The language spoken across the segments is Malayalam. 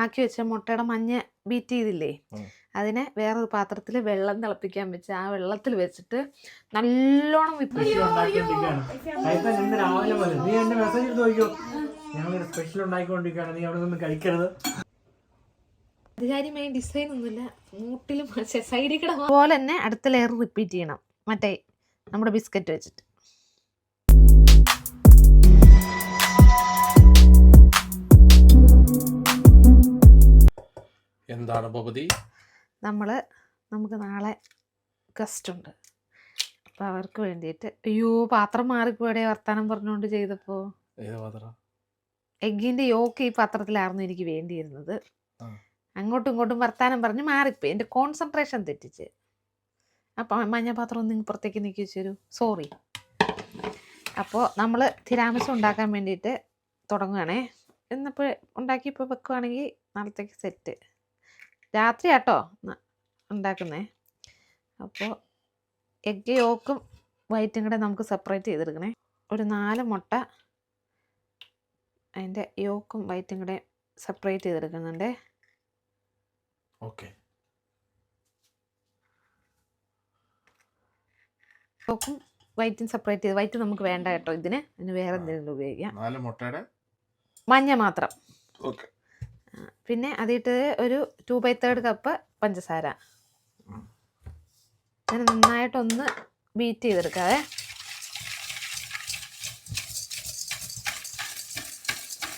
ആക്കി വെച്ച മുട്ടയുടെ മഞ്ഞ ബീറ്റ് ചെയ്തില്ലേ. അതിനെ വേറൊരു പാത്രത്തിൽ വെള്ളം തിളപ്പിക്കാൻ വെച്ച് ആ വെള്ളത്തിൽ വെച്ചിട്ട് നല്ലോണം പോലെ അധികാരിമായ ഡിസൈൻ ഒന്നുമില്ല. മൂട്ടിലും സൈഡിൽ കൂടെ അതുപോലെ തന്നെ അടുത്ത ലെയർ റിപ്പീറ്റ് ചെയ്യണം. മറ്റേ നമ്മുടെ ബിസ്ക്കറ്റ് വെച്ചിട്ട്. എന്താണ് ഭഗതി നമ്മൾ നമുക്ക് നാളെ ഗസ്റ്റ് ഉണ്ട്. അപ്പോൾ അവർക്ക് വേണ്ടിയിട്ട് അയ്യോ പാത്രം മാറിപ്പോയുടെ വർത്താനം പറഞ്ഞുകൊണ്ട് ചെയ്തപ്പോൾ ഏത് പാത്ര? എഗ്ഗിന്റെ യോക്ക് ഈ പാത്രത്തിലായിരുന്നു എനിക്ക് വേണ്ടിയിരുന്നത്. അങ്ങോട്ടും ഇങ്ങോട്ടും വർത്താനം പറഞ്ഞ് മാറിപ്പോയി. എന്റെ കോൺസെൻട്രേഷൻ തെറ്റിച്ച്. അപ്പം മഞ്ഞ പാത്രം ഒന്ന് പുറത്തേക്ക് നീക്കി വെച്ചൊരു. സോറി അപ്പോൾ നമ്മൾ തിരാമിസം ഉണ്ടാക്കാൻ വേണ്ടിയിട്ട് തുടങ്ങുകയാണേ എന്നപ്പോൾ ഉണ്ടാക്കി ഇപ്പോൾ വെക്കുവാണെങ്കിൽ നാളത്തേക്ക് സെറ്റ് രാത്രി ആട്ടോ ഉണ്ടാക്കുന്നേ. അപ്പോൾ എഗ് യോക്കും വൈറ്റും കൂടെ നമുക്ക് സെപ്പറേറ്റ് ചെയ്തെടുക്കണേ. ഒരു നാല് മുട്ട അതിന്റെ യോക്കും വൈറ്റും കൂടെ സെപ്പറേറ്റ് ചെയ്തെടുക്കുന്നുണ്ട്. ഓക്കെ. യോക്കും വൈറ്റും സെപ്പറേറ്റ് ചെയ്ത് വൈറ്റ് നമുക്ക് വേണ്ട കേട്ടോ ഇതിന്. വേറെ എന്തെങ്കിലും ഉപയോഗിക്കാം. നാല് മുട്ടയുടെ? മഞ്ഞ മാത്രം. ഓക്കെ. പിന്നെ അതിട്ട് ഒരു ടു ബൈ തേർഡ് കപ്പ് പഞ്ചസാര. അങ്ങനെ നന്നായിട്ടൊന്ന് ബീറ്റ് ചെയ്തെടുക്കാതെ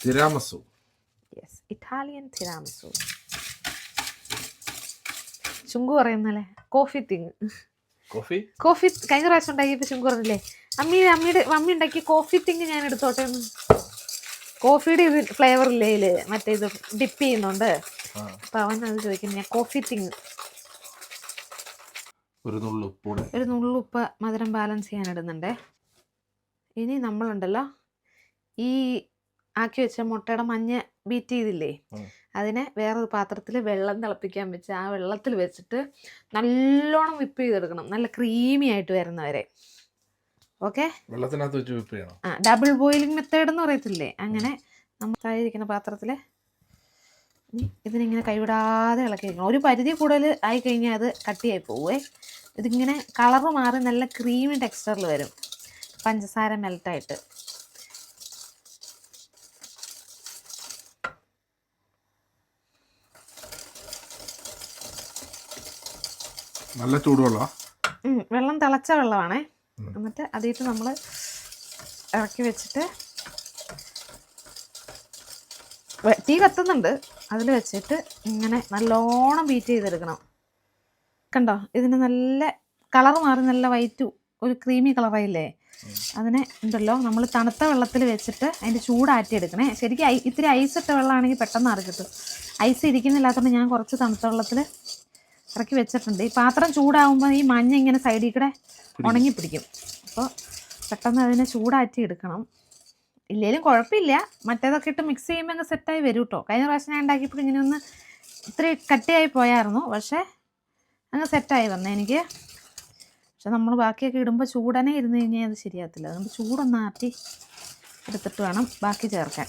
തിരാമസു യെസ് ഇറ്റാലിയൻ തിരാമസു ചുങ്കു പറയുന്നല്ലേ? കോഫി തിങ് കോഫി കോഫി കഴിഞ്ഞ പ്രാവശ്യം ഉണ്ടാക്കിയപ്പോൾ ചുങ്കു പറഞ്ഞില്ലേ? അമ്മി അമ്മിയുടെ അമ്മി ഉണ്ടാക്കിയ കോഫി തിങ് ഞാൻ എടുത്തോട്ടെ എന്ന്. കോഫിയുടെ ഇത് ഫ്ലേവർ ഇല്ലേ മറ്റേ ഇത് ഡിപ്പ് ചെയ്യുന്നുണ്ട്. അപ്പൊ അവൻ അത് ചോദിക്കുന്നു ഞാൻ കോഫി തിങ് ഒരു നുള്ളു നുള്ളുപ്പ് മധുരം ബാലൻസ് ചെയ്യാൻ ഇടുന്നുണ്ടേ. ഇനി നമ്മളുണ്ടല്ലോ ഈ ആക്കി വെച്ച മുട്ടയുടെ മഞ്ഞ ബീറ്റ് ചെയ്തില്ലേ? അതിനെ വേറൊരു പാത്രത്തിൽ വെള്ളം തിളപ്പിക്കാൻ വെച്ച് ആ വെള്ളത്തിൽ വെച്ചിട്ട് നല്ലോണം വിപ്പ് ചെയ്തെടുക്കണം. നല്ല ക്രീമി ആയിട്ട് വരുന്നവരെ. ഓക്കെ? വെള്ളത്തിനകത്ത് വെച്ച് വിപ്പ് ചെയ്യണം. ആ ഡബിൾ ബോയിലിംഗ് മെത്തേഡ് എന്ന് പറയത്തില്ലേ? അങ്ങനെ നമുക്കായിരിക്കുന്ന പാത്രത്തിൽ ഇതിനിങ്ങനെ കൈവിടാതെ ഇളക്കി വെക്കണം. ഒരു പരിധി കൂടുതൽ ആയി കഴിഞ്ഞാൽ അത് കട്ടിയായി പോവേ. ഇതിങ്ങനെ കളറ് മാറി നല്ല ക്രീമി ടെക്സ്ചറിൽ വരും. പഞ്ചസാര മെൽട്ടായിട്ട് നല്ല ചൂടുവെള്ളം വെള്ളം തിളച്ച വെള്ളമാണേ. എന്നിട്ട് അതിട്ട് നമ്മൾ ഇറക്കി വെച്ചിട്ട് തീ കത്തുന്നുണ്ട്. അതിൽ വെച്ചിട്ട് ഇങ്ങനെ നല്ലോണം ബീറ്റ് ചെയ്തെടുക്കണം. കണ്ടോ? ഇതിന് നല്ല കളർ മാറി നല്ല വൈറ്റ് ഒരു ക്രീമി കളറായില്ലേ അതിനെ ഉണ്ടല്ലോ നമ്മൾ തണുത്ത വെള്ളത്തിൽ വെച്ചിട്ട് അതിന്റെ ചൂടാറ്റി എടുക്കണേ ശരിക്കും ഐ ഇത്തിരി ഐസ് ഇട്ട വെള്ളമാണെങ്കിൽ പെട്ടെന്ന് അറി കിട്ടും. ഐസ് ഇരിക്കുന്നില്ലാത്തതുകൊണ്ട് ഞാൻ കുറച്ച് തണുത്ത വെള്ളത്തിൽ ഇറക്കി വെച്ചിട്ടുണ്ട്. ഈ പാത്രം ചൂടാകുമ്പോൾ ഈ മഞ്ഞ ഇങ്ങനെ സൈഡിൽ കൂടെ ഉണങ്ങി പിടിക്കും അപ്പോൾ പെട്ടെന്ന് അതിനെ ചൂടാറ്റി എടുക്കണം. ഇല്ലേലും കുഴപ്പമില്ല. മറ്റേതൊക്കെ ഇട്ട് മിക്സ് ചെയ്യുമ്പോൾ അങ്ങ് സെറ്റായി വരും കേട്ടോ കഴിഞ്ഞ പ്രാവശ്യം ഞാൻ ഉണ്ടാക്കിയപ്പോൾ ഇങ്ങനെ ഒന്ന് ഇത്ര കട്ടിയായി പോയായിരുന്നു. പക്ഷേ അങ്ങ് സെറ്റായി വന്നേ. എനിക്ക് പക്ഷെ നമ്മൾ ബാക്കിയൊക്കെ ഇടുമ്പോൾ ചൂടനെ ഇരുന്ന് കഴിഞ്ഞാൽ അത് ശരിയാകത്തില്ല. അതുകൊണ്ട് ചൂടൊന്ന് ആറ്റി എടുത്തിട്ട് വേണം ബാക്കി ചേർക്കാൻ.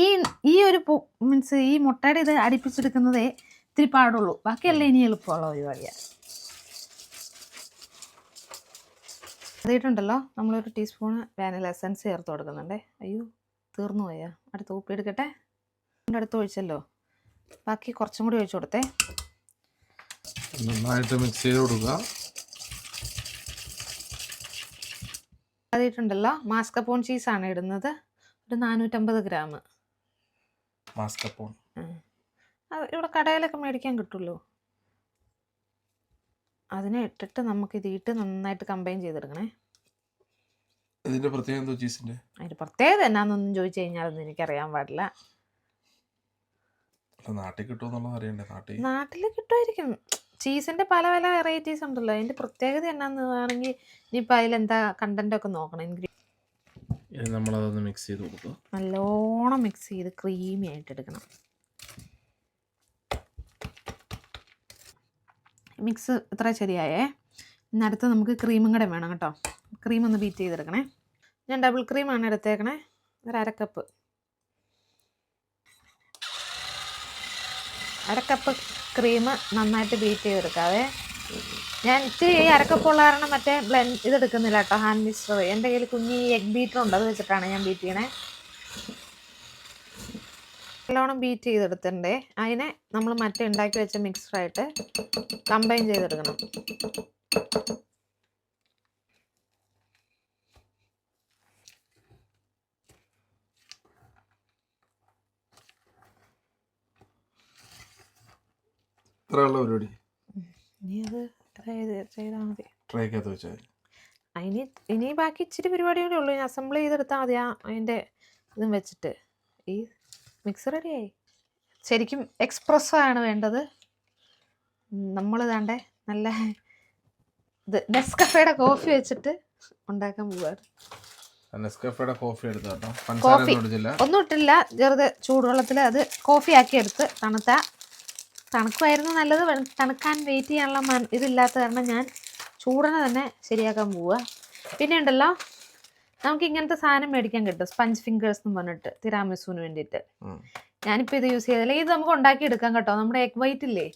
ഈ ഈ ഒരു മീൻസ് ഈ മുട്ടയുടെ ഇത് അടുപ്പിച്ചെടുക്കുന്നതേ ഇത്തിരി പാടുള്ളൂ. ബാക്കിയല്ലേ ഇനി എളുപ്പമുള്ള പരിപാടിയാണ് അതിട്ടുണ്ടല്ലോ. നമ്മളൊരു ടീസ്പൂണ് വാനില എസൻസ് ചേർത്ത് കൊടുക്കുന്നുണ്ടേ. അയ്യോ തീർന്നു പോയാ? അടുത്ത് ഉപ്പി എടുക്കട്ടെ? അതിന്റെ അടുത്ത് ഒഴിച്ചല്ലോ. ബാക്കി കുറച്ചും കൂടി ഒഴിച്ചു കൊടുത്തേ. നന്നായിട്ട് മിക്സ് ചെയ്ത് കൊടുക്കുക. അതിട്ടുണ്ടല്ലോ. മാസ്കപ്പോൺ ചീസാണ് ഇടുന്നത്. ഒരു നാനൂറ്റമ്പത് ഗ്രാം. മാസ്കപ്പോൺ ഇവിടെ കടയിലൊക്കെ മേടിക്കാൻ കിട്ടുമല്ലോ. അതിനെ ഇട്ടിട്ട് നമുക്ക് ഇതിട്ട് നന്നായിട്ട് കമ്പൈൻ ചെയ്തെടുക്കണേ. ഇതിന്റെ പ്രത്യേകത എന്തോ ചീസിന്റെ അതിന്റെ പ്രത്യേകത എന്നാന്നൊന്നും ചോദിച്ചു കഴിഞ്ഞാൽ കഴിഞ്ഞാലൊന്നും എനിക്കറിയാൻ പാടില്ല. നാട്ടിൽ കിട്ടുമെന്നുള്ളത് അറിയണ്ടേ നാട്ടിൽ? നാട്ടിൽ കിട്ടുമായിരിക്കും. ചീസിന്റെ പല പല വെറൈറ്റീസ് ഉണ്ടല്ലോ. അതിന്റെ പ്രത്യേകത എന്നാന്ന് ആണെങ്കിൽ ഇനിയിപ്പോൾ അതിലെന്താ കണ്ടന്റ് ഒക്കെ നോക്കണം. ഇൻഗ്രീ ഇനി നമ്മളതൊന്ന് മിക്സ് ചെയ്ത് കൊടുക്കുക നല്ലോണം മിക്സ് ചെയ്ത് ക്രീമി ആയിട്ട് എടുക്കണം. മിക്സ് ഇത്ര ശരിയായേ ഇനി അടുത്ത് നമുക്ക് ക്രീമും കൂടെ വേണം കേട്ടോ. ക്രീം ഒന്ന് ബീറ്റ് ചെയ്തെടുക്കണേ. ഞാൻ ഡബിൾ ക്രീമാണ് എടുത്തേക്കണേ. ഒരു അരക്കപ്പ് കപ്പ് അരക്കപ്പ് ക്രീം നന്നായിട്ട് ബീറ്റ് ചെയ്തെടുക്കാവേ. ഞാൻ ഇച്ചിരി ഈ അരക്കപ്പുള്ള കാരണം മറ്റേ ബ്ലെൻഡ് ഇതെടുക്കുന്നില്ല കേട്ടോ. ഹാൻഡ് മിക്സർ എന്റെ കയ്യിൽ കുഞ്ഞി എഗ് ബീറ്റർ ഉണ്ട്. അത് വെച്ചിട്ടാണ് ഞാൻ ബീറ്റ് ചെയ്യണേ. നല്ലോണം ബീറ്റ് ചെയ്തെടുത്തിട്ടുണ്ടേ. അതിനെ നമ്മൾ മറ്റേ ഉണ്ടാക്കി വെച്ച മിക്സറായിട്ട് കമ്പൈൻ ചെയ്തെടുക്കണം. ഇനി ഇനി ബാക്കി ഇച്ചിരി പരിപാടികളേ ഉള്ളൂ. അസംബിൾ ചെയ്തെടുത്താൽ മതി അതിന്റെ അതിന്റെ ഇതും വെച്ചിട്ട്. ഈ മിക്സർ റെഡിയായി ശരിക്കും എക്സ്പ്രസ്സോ ആണ് വേണ്ടത്. നമ്മൾ ഇതാണ്ടേ നല്ല ഇത് നെസ്കഫയുടെ കോഫി വെച്ചിട്ട് ഉണ്ടാക്കാൻ പോവാറ് നെസ്കഫയുടെ കോഫി എടുത്തു കേട്ടോ കോഫി. പഞ്ചസാര ഒടിച്ചില്ല ഒന്നും ഇട്ടില്ല ചെറുത് ചൂടുവെള്ളത്തിൽ അത് കോഫി ആക്കി എടുത്ത് തണുത്ത. തണുക്കുമായിരുന്നു നല്ലത്. തണുക്കാൻ വെയിറ്റ് ചെയ്യാനുള്ള ഇതില്ലാത്ത കാരണം ഞാൻ ചൂടനെ തന്നെ ശരിയാക്കാൻ പോവുക പിന്നെ ഉണ്ടല്ലോ നമുക്ക് ഇങ്ങനത്തെ സാധനം മേടിക്കാൻ കിട്ടും. സ്പഞ്ച് ഫിംഗേഴ്സ് എന്ന് പറഞ്ഞിട്ട് തിരാമിസുവിന് വേണ്ടിയിട്ട്. ഞാനിപ്പോ ഇത് യൂസ് ചെയ്തില്ല ഇത് നമുക്ക് ഉണ്ടാക്കി എടുക്കാം കേട്ടോ. നമ്മുടെ എഗ് വൈറ്റ് ഇല്ലേ?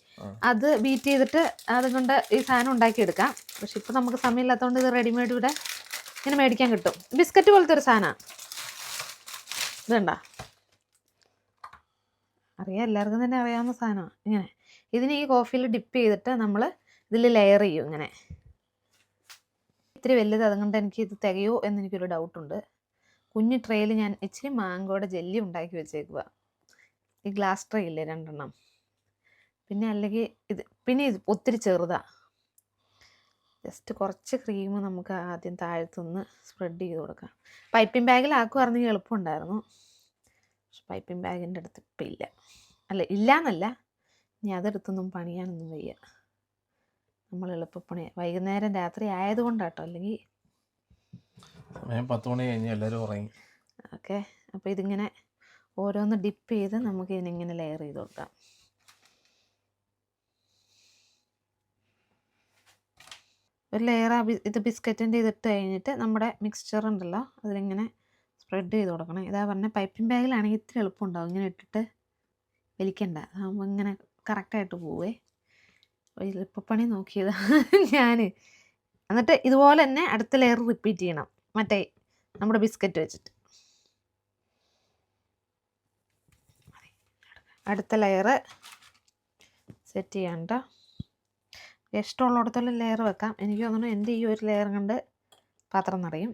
അത് ബീറ്റ് ചെയ്തിട്ട് അതുകൊണ്ട് ഈ സാധനം ഉണ്ടാക്കി എടുക്കാം. പക്ഷെ ഇപ്പൊ നമുക്ക് സമയമില്ലാത്തതുകൊണ്ട് ഇത് റെഡിമെയ്ഡ് ഇവിടെ ഇങ്ങനെ മേടിക്കാൻ കിട്ടും. ബിസ്ക്കറ്റ് പോലത്തെ ഒരു സാധനമാണ് ഇതുണ്ട അറിയാം എല്ലാവർക്കും തന്നെ അറിയാവുന്ന സാധനമാണ് ഇങ്ങനെ. ഇതിനെ ഈ കോഫിയിൽ ഡിപ്പ് ചെയ്തിട്ട് നമ്മൾ ഇതിൽ ലെയർ ചെയ്യും ഇങ്ങനെ. ഇത്തിരി വലുത് അതുകൊണ്ട് എനിക്ക് ഇത് തികയോ എന്ന് എനിക്കൊരു ഡൗട്ടുണ്ട് കുഞ്ഞു ട്രേയിൽ ഞാൻ ഇച്ചിരി മാങ്കോയുടെ ജെല്ലി ഉണ്ടാക്കി വെച്ചേക്കുക ഈ ഗ്ലാസ് ട്രേ ഇല്ലേ രണ്ടെണ്ണം. പിന്നെ അല്ലെങ്കിൽ ഇത് പിന്നെ ഇത് ഒത്തിരി ചെറുതാ. ജസ്റ്റ് കുറച്ച് ക്രീം നമുക്ക് ആദ്യം താഴത്തുനിന്ന് സ്പ്രെഡ് ചെയ്ത് കൊടുക്കാം. പൈപ്പിംഗ് ബാഗിലാക്കുവായിരുന്നെങ്കിൽ എളുപ്പമുണ്ടായിരുന്നു. പക്ഷെ പൈപ്പിംഗ് ബാഗിന്റെ അടുത്ത് ഇപ്പം ഇല്ല. അല്ല ഇല്ല എന്നല്ല ഇനി അതെടുത്തൊന്നും പണിയാനൊന്നും വയ്യ. നമ്മൾ എളുപ്പപ്പണി. വൈകുന്നേരം രാത്രി ആയതുകൊണ്ടാട്ടോ അല്ലെങ്കിൽ സമയം പത്ത് മണി കഴിഞ്ഞ് എല്ലാവരും ഉറങ്ങി. ഓക്കെ. അപ്പോൾ ഇതിങ്ങനെ ഓരോന്ന് ഡിപ്പ് ചെയ്ത് നമുക്ക് ഇതിനിങ്ങനെ ലെയർ ചെയ്ത് കൊടുക്കാം. ഒരു ലെയർ ഇത് ബിസ്ക്കറ്റിന്റെ ഇതിട്ട് കഴിഞ്ഞിട്ട് നമ്മുടെ മിക്സ്ചർ ഉണ്ടല്ലോ അതിലിങ്ങനെ സ്പ്രെഡ് ചെയ്ത് കൊടുക്കണം. ഇതാ പറഞ്ഞ പൈപ്പിംഗ് ബാഗിലാണെങ്കിൽ ഇത്തിരി എളുപ്പമുണ്ടാവും. ഇങ്ങനെ ഇട്ടിട്ട് വലിക്കണ്ട. അതാകുമ്പോൾ ഇങ്ങനെ കറക്റ്റായിട്ട് പോവേ. എളുപ്പപ്പണി നോക്കിയതാ. ഞാൻ എന്നിട്ട് ഇതുപോലെ തന്നെ അടുത്ത ലെയർ റിപ്പീറ്റ് ചെയ്യണം. മറ്റേ നമ്മുടെ ബിസ്ക്കറ്റ് വെച്ചിട്ട്. അടുത്ത ലെയർ സെറ്റ് ചെയ്യാണ്ട ഇഷ്ടമുള്ളിടത്തോളം ലെയർ വെക്കാം. എനിക്ക് തോന്നുന്നു എന്റെ ഈ ഒരു ലെയർ കൊണ്ട് പാത്രം നിറയും.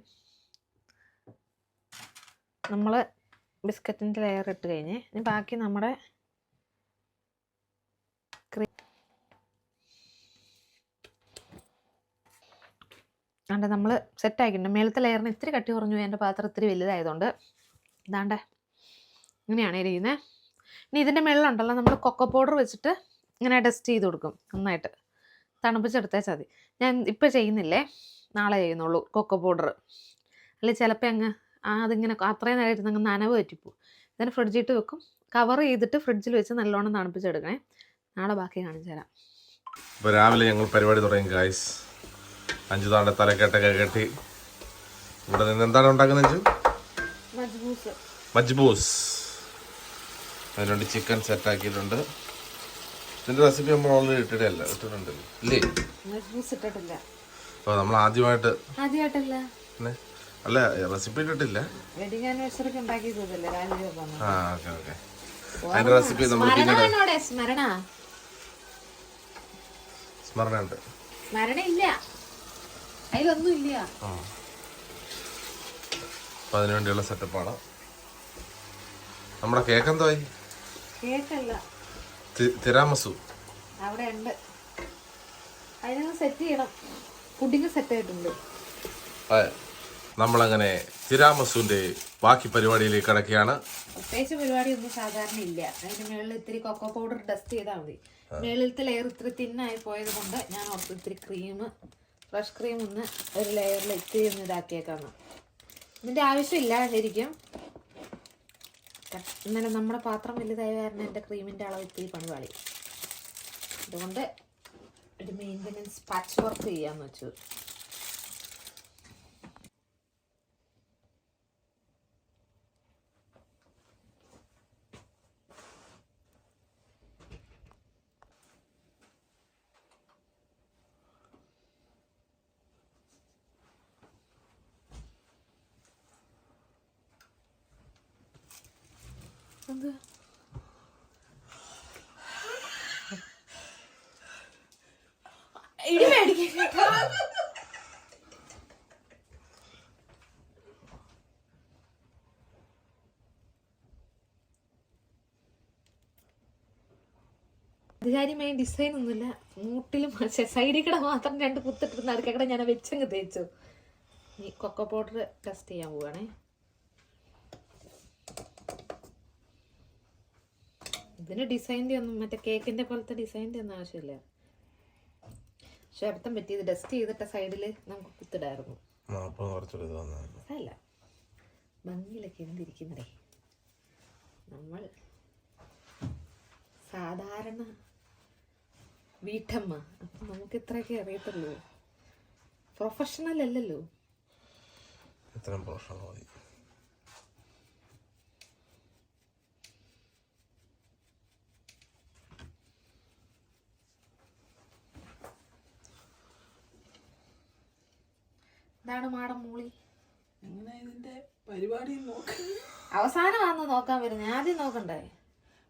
നമ്മൾ ബിസ്ക്കറ്റിന്റെ ലെയർ ഇട്ട് കഴിഞ്ഞ് ഇനി ബാക്കി നമ്മുടെ ക്രീം അണ്ട് നമ്മൾ സെറ്റ് ആക്കിയിട്ടുണ്ട് മേളത്തെ ലെയറിന് ഇത്തിരി കട്ടി കുറഞ്ഞു എന്റെ പാത്രം ഇത്തിരി വലുതായതുകൊണ്ട് ഇതാണ്ട് ഇങ്ങനെയാണ് ഇരിക്കുന്നത് ഇനി ഇതിന്റെ മുകളിലുണ്ടല്ലോ നമ്മൾ കൊക്കോ പൗഡർ വെച്ചിട്ട് ഇങ്ങനെ ഡസ്റ്റ് ചെയ്ത് കൊടുക്കും നന്നായിട്ട്. തണുപ്പിച്ചെടുത്തേച്ചാൽ മതി. ഞാൻ ഇപ്പോൾ ചെയ്യുന്നില്ലേ? നാളെ ചെയ്യുന്നുള്ളൂ കൊക്കോ പൗഡർ അല്ലെങ്കിൽ ചിലപ്പോൾ അങ്ങ് ആ അതിങ്ങനെ അത്രയും നേരം ഇരുന്ന് അങ്ങ് നനവ് പറ്റിപ്പോവും ഇതിനെ ഫ്രിഡ്ജിൽ ഇട്ട് വെക്കും. കവർ ചെയ്തിട്ട് ഫ്രിഡ്ജിൽ വെച്ച് നല്ലോണം തണുപ്പിച്ചെടുക്കണേ. നാളെ ബാക്കി കാണിച്ചു തരാം അപ്പോൾ രാവിലെ ഞങ്ങൾ പരിപാടി തുടങ്ങി ഗായ്സ് അഞ്ചു താണ്ടെ തലക്കെട്ടൊക്കെ കെട്ടി. ഇവിടെ നിന്ന് എന്താണ് ഉണ്ടാക്കുന്നത് അഞ്ചു? മജ്ബൂസ്. അതിനുണ്ട് ചിക്കൻ സെറ്റ് ആക്കിയിട്ടുണ്ട് ഇതിന്റെ റെസിപ്പി നമ്മൾ ഓൾറെഡി ഇട്ടിട്ടല്ല? ഇട്ടിട്ടുണ്ട്. ഇല്ലേ? അപ്പോൾ നമ്മൾ ആദ്യമായിട്ട് അല്ല റെസിപ്പി ഇട്ടിട്ടില്ല. ആ ഓക്കെ ഓക്കെ. അതിന്റെ റെസിപ്പി നമ്മൾ പിന്നീട് സ്മരണ. ഉണ്ട് സ്മരണ ഇല്ല അതിലൊന്നും ഇല്ല ആ. അപ്പോൾ അതിനു വേണ്ടിയുള്ള സെറ്റപ്പാണ് നമ്മുടെ കേക്ക് എന്തായി കേക്കല്ല. തിരാമസു. അവിടെ ഉണ്ട് അതിനൊന്ന് സെറ്റ് ചെയ്യണം. പുഡിങ് സെറ്റ് ആയിട്ടുണ്ട്. അതെ. നമ്മളങ്ങനെ തിരാമസുവിന്റെ ബാക്കി പരിപാടിയിലേക്ക് കിടക്കുകയാണ്. പ്രത്യേകിച്ച് പരിപാടിയൊന്നും സാധാരണ ഇല്ല. അതിന് മുകളിൽ ഇത്തിരി കൊക്കോ പൗഡർ ഡസ്റ്റ് ചെയ്താൽ മതി. മുകളിലത്തെ ലെയർ ഇത്തിരി തിന്നായി പോയത് കൊണ്ട് ഞാൻ ഓർത്ത് ഇത്തിരി ക്രീം ഫ്രഷ് ക്രീം ഒന്ന് ഒരു ലെയറിൽ ഇത്തിരി ഒന്ന് ഇതാക്കിയേക്കാം ഇതിന്റെ ആവശ്യമില്ല ശരിക്കും. ഇന്നലെ നമ്മുടെ പാത്രം വലുതായ കാരണം എന്റെ ക്രീമിന്റെ അളവ് ഇത്തിരി പണിപാളി അതുകൊണ്ട് ഒരു മെയിന്റനൻസ് പാച്ച് വർക്ക് ചെയ്യാമെന്ന് വെച്ചു. എന്ത് ഇടി മേടിക്കാൻ അധികാരിമായ ഡിസൈൻ ഒന്നുമില്ല. മൂട്ടിലും സൈഡിൽ കൂടെ മാത്രം രണ്ട് കുത്തിട്ട് നടുക്കടെ ഞാൻ വെച്ചങ്ങ് തേച്ചു. ഈ കൊക്കോ പൗഡർ ടെസ്റ്റ് ചെയ്യാൻ പോവാണേ. ഇതിന് ഡിസൈന്റെ ഒന്നും മറ്റേ കേക്കിന്റെ പോലത്തെ ഡിസൈന്റെ ഒന്നും ആവശ്യമില്ല. പക്ഷെ അബദ്ധം പറ്റിയത് ഡസ്റ്റ് ചെയ്തിട്ട സൈഡിൽ നമുക്ക് കുത്തിടായിരുന്നു. അല്ല. ഭംഗിയിലൊക്കെ എന്തിരിക്കുന്നതേ നമ്മൾ സാധാരണ വീട്ടമ്മ. അപ്പം നമുക്ക് ഇത്രയൊക്കെ അറിയത്തുള്ളൂ. പ്രൊഫഷണൽ അല്ലല്ലോ. ഇത്രയും പ്രൊഫഷണൽ മതി എന്താണ് മാഡം മൂളി. എങ്ങനെ ഇതിന്റെ പരിപാടി നോക്ക? അവസാനമാണെന്ന് നോക്കാൻ വരുന്നത് ആദ്യം നോക്കണ്ടേ?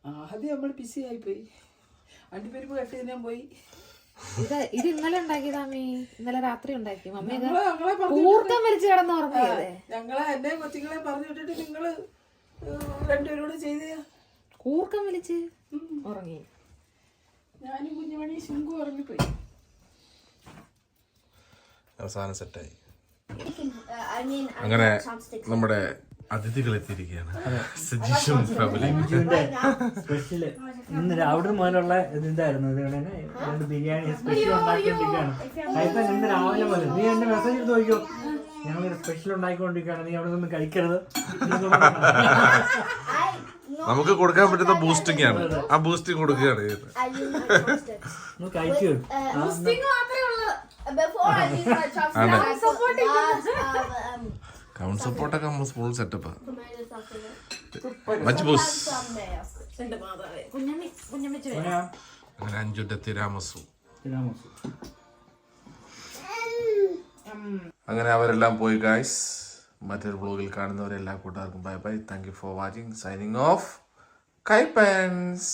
ആദ്യം നമ്മൾ ബിസി ആയിപ്പോയി. അണ്ടിപ്പരിപ്പ് കട്ട് ചെയ്യാൻ പോയി. ഇത് ഇത് ഇന്നലെ ഉണ്ടാക്കിയതാമേ ഇന്നലെ രാത്രി ഉണ്ടാക്കി. മമ്മി ഇത് കൂർക്കം വലിച്ച് കിടന്ന് ഉറങ്ങിയതേ. ഞങ്ങളെ എന്റെ കൊച്ചുങ്ങളെ പറഞ്ഞു വിട്ടിട്ട് നിങ്ങൾ രണ്ടുപേരോട് ചെയ്ത. കൂർക്കം വലിച്ച് ഉറങ്ങി. ഞാനും കുഞ്ഞുമണി ശുങ്കു ഉറങ്ങിപ്പോയി. അവസാനം സെറ്റായി അങ്ങനെ നമ്മുടെ അതിഥികൾ എത്തിയിരിക്കുകയാണ് സജീഷും ഫാമിലി സ്പെഷ്യൽ ഇന്ന് രാവിലെ മുതലുള്ള ഇതായിരുന്നു. ഇത് ഇവിടെ തന്നെ രണ്ട് ബിരിയാണി സ്പെഷ്യൽ ഉണ്ടാക്കിക്കൊണ്ടിരിക്കുകയാണ് ഇന്ന് രാവിലെ മുതൽ. നീ എന്റെ മെസ്സേജ് എടുത്ത് നോക്കിയോ ഞങ്ങൾ സ്പെഷ്യൽ ഉണ്ടാക്കിക്കൊണ്ടിരിക്കുകയാണ് നീ അവിടെ നിന്ന് കഴിക്കരുത്. നമുക്ക് കൊടുക്കാൻ പറ്റുന്ന ബൂസ്റ്റിംഗ് ആണ്. ആ ബൂസ്റ്റിംഗ് കൊടുക്കുകയാണ് കഴിക്കൂ. കൗണ്ട് സപ്പോർട്ടൊക്കെ നമ്മൾ ഫുൾ സെറ്റപ്പ്. Much booze? അങ്ങനെ അഞ്ചുന്റെ തിരാമസു. അങ്ങനെ അവരെല്ലാം പോയി ഗായ്സ് മറ്റൊരു ബ്ലോഗിൽ കാണുന്നവരെല്ലാ കൂട്ടുകാർക്കും bye bye thank you for watching signing off കൈപ്പൻസ്